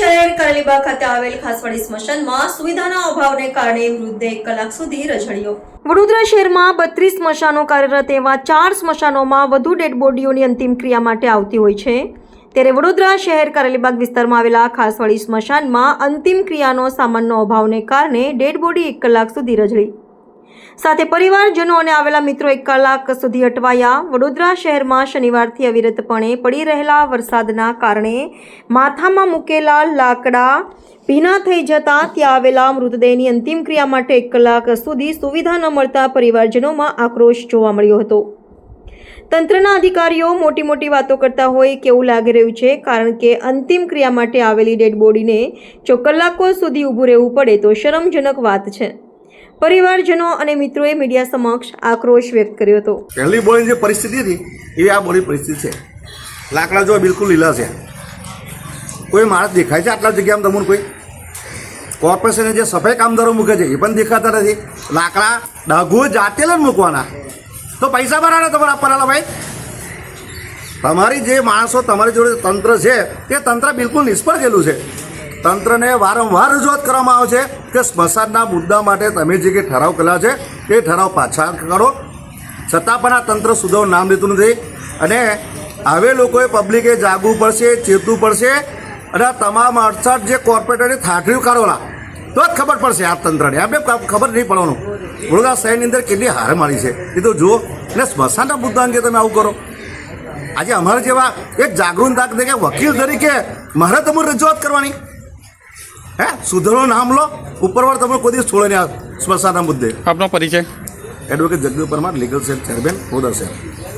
કરેલીબાગ ખાતે આવેલ ખાસવાડી સ્મશાનમાં સુવિધાના અભાવને કારણે વૃદ્ધે એક કલાક સુધી રઝળ્યો વડોદરા શહેરમાં બત્રીસ સ્મશાનો કાર્યરત એવા ચાર સ્મશાનોમાં વધુ ડેડ બોડીઓની અંતિમ ક્રિયા માટે આવતી હોય છે. ત્યારે વડોદરા શહેર કરેલીબાગ વિસ્તારમાં આવેલા ખાસવાડી સ્મશાનમાં અંતિમ ક્રિયાનો સામાનનો અભાવને કારણે ડેડ બોડી એક કલાક સુધી રઝળી સાથે પરિવારજનો અને આવેલા મિત્રો એક કલાક સુધી અટવાયા. વડોદરા શહેરમાં શનિવારથી અવિરતપણે પડી રહેલા વરસાદના કારણે માથામાં મૂકેલા લાકડા ભીના થઈ જતા ત્યાં આવેલા મૃતદેહની અંતિમ ક્રિયા માટે એક કલાક સુધી સુવિધા ન મળતા પરિવારજનોમાં આક્રોશ જોવા મળ્યો હતો. તંત્રના અધિકારીઓ મોટી મોટી વાતો કરતા હોય કેવું લાગી રહ્યું છે? કારણ કે અંતિમ ક્રિયા માટે આવેલી ડેડ બોડીને જો કલાકો સુધી ઊભું રહેવું પડે તો શરમજનક વાત છે. પરિવારજનો અને મિત્રોએ મીડિયા સમક્ષ આક્રોશ વ્યક્ત કર્યો હતો. પહેલી બોડીની જે પરિસ્થિતિ હતી એવી આ બોલી પરિસ્થિતિ છે. લાકડા જો બિલકુલ લીલા છે. કોઈ માણસ દેખાય છે આટલા જગ્યામાં તમને કોઈ? કોર્પોરેશને જે સફાઈ કામદારો મૂકે છે, એ પણ દેખાતા નથી. લાકડા ડાઘો જાતે જ મૂકવાના. તો પૈસા ભરાના તમારે આપવાના ભાઈ? તમારી જે માણસો તમારી જોડે તંત્ર છે, તે તંત્ર બિલકુલ નિષ્ફળ ગયેલું છે. તંત્રને વારંવાર રજૂઆત કરવામાં આવે છે કે સ્મશાનના મુદ્દા માટે તમે જે કંઈ ઠરાવ કર્યા છે, તે ઠરાવ પાછા કરો છતાં પણ આ તંત્ર સુધારો નામ લેતું નથી અને હવે લોકોએ પબ્લિકે જાગવું પડશે, ચેતવું પડશે અને આ તમામ અડસઠ જે કોર્પોરેટરે થાકડીઓ કાઢોલા તો જ ખબર પડશે આ તંત્રને. આપણે ખબર નહીં પડવાનું. વડોદરા શહેરની અંદર કેટલી હાર મારી છે. એ તો જુઓ. એટલે સ્મશાનના મુદ્દા અંગે તમે આવું કરો. આજે અમારા જેવા એક જાગૃત તરીકે વકીલ તરીકે મારે તમારે રજૂઆત કરવાની. હે? સુધરો નામ લો. ઉપરવાળ તમને કોઈ દિવસ છોડે નહીં આ સ્મશાનના મુદ્દે. આપનો પરિચય. Advocate Jagdeep Parmar legal cell chairman Vadodara શહેર